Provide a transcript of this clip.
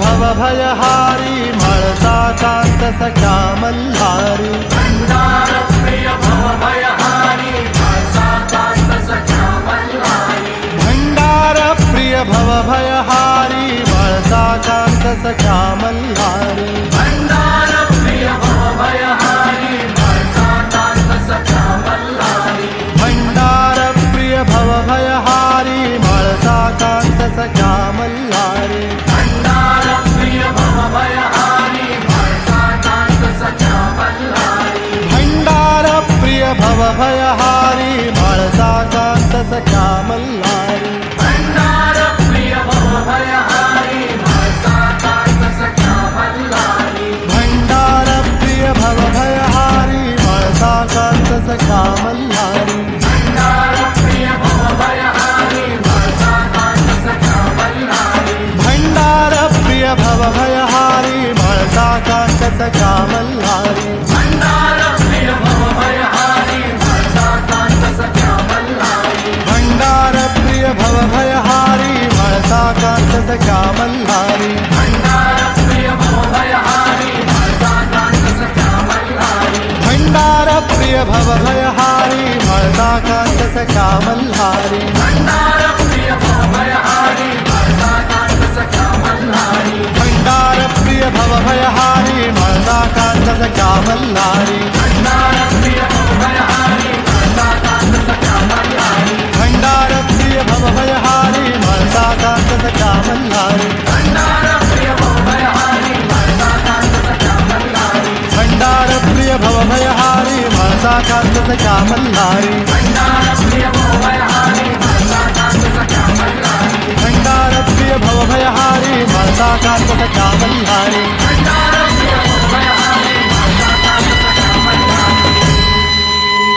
भवभयहारी म्हाळसा कांत सख्या मल्हारी भंडार प्रिय भवभयहारी म्हाळसा कांत सख्या मल्हारी प्रिय भवभयहारी म्हाळसा कांत सख्या मल्हारी भंडार प्रिय भवभयहारी म्हाळसा कांत सख्या मल्हारी भंडार प्रिय भवभयहारी म्हाळसा कांत सख्या मल्हारी कांत मल्हारी भंडार प्रिय भवभयहारी मळदा कांत सख्या मल्हारी भंडार प्रिय भवभयहारी मळदा कांत सख्या मल्हारी मल्हारी भंडार प्रिय भव भयहारी म्हाळसा कांत सख्या मल्हारी भंडार प्रिय भव भयहारी म्हाळसा कांत सख्या मल्हारी